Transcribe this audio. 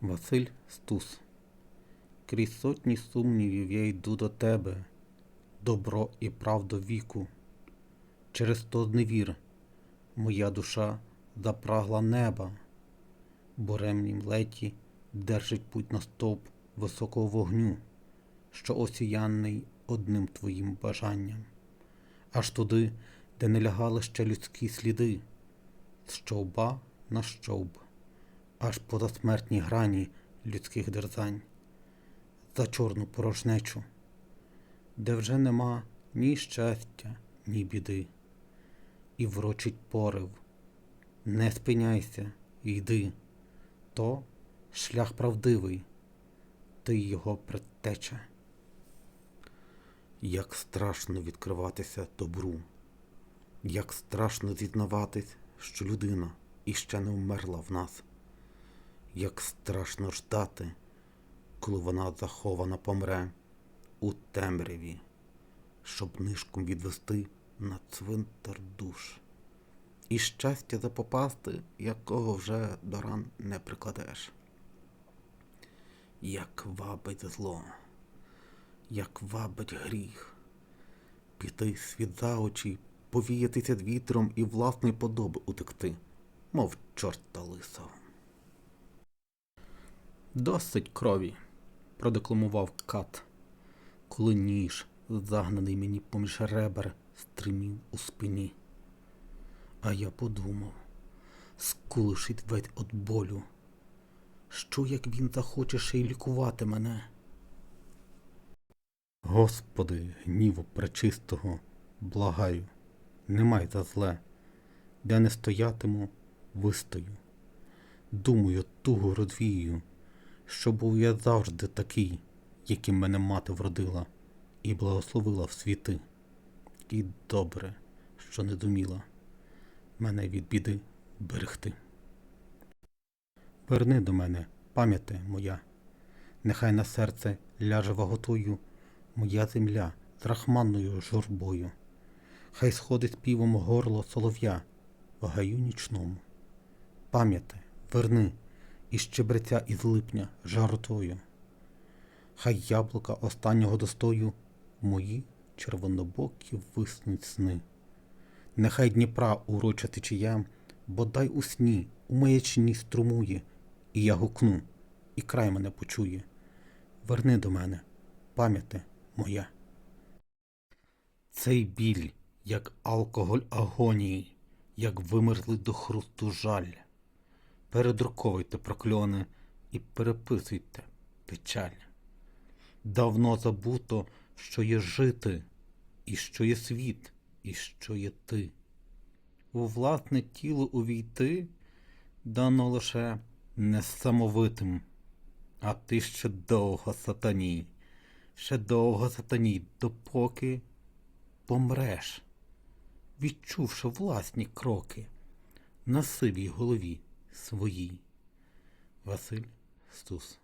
Василь Стус. Крізь сотні сумнівів я йду до тебе, добро і правду віку. Через то зневір моя душа запрагла неба, буремнім леті держить путь на стовп високого вогню, що осіяний одним твоїм бажанням, аж туди, де не лягали ще людські сліди, з щовба на щовб, аж поза смертні грані людських дерзань, за чорну порожнечу, де вже нема ні щастя, ні біди, і врочить порив. Не спиняйся, йди, то шлях правдивий, ти його предтеча. Як страшно відкриватися добру, як страшно зізнаватись, що людина іще не вмерла в нас, як страшно ждати, коли вона захована помре у темряві, щоб нишком відвести на цвинтар душ. І щастя запопасти, якого вже до ран не прикладеш. Як вабить зло, як вабить гріх, піти світ за очі, повіятися з вітром і власної подоби утекти, мов чорта лисого. Досить крові, продекламував кат, коли ніж, загнаний мені поміж ребер, стримів у спині. А я подумав, скулишить весь від болю, що як він захоче ще й лікувати мене. Господи, гніву пречистого, благаю, не май за зле, де не стоятиму, вистою. Думаю, тугу розвію, що був я завжди такий, яким мене мати вродила і благословила в світи. І добре, що не думіла мене від біди берегти. Верни до мене, пам'яте моя, нехай на серце ляже ваготою моя земля з рахманною журбою, хай сходить співом горло солов'я в гаю нічному. Пам'яте, верни і щебреця із липня жаротою. Хай яблука останнього достою мої червонобокі виснуть сни. Нехай Дніпра уроча течія, бодай у сні, у маячні струмує, і я гукну, і край мене почує. Верни до мене, пам'яте моя. Цей біль, як алкоголь агонії, як вимерзлий до хрусту жаль. Передруковуйте прокльони і переписуйте печаль. Давно забуто, що є жити, і що є світ і що є ти. У власне тіло увійти дано лише несамовитим, а ти ще довго сатаній, ще довго сатаній, допоки помреш, відчувши власні кроки на сивій голові своїй. Василь Стус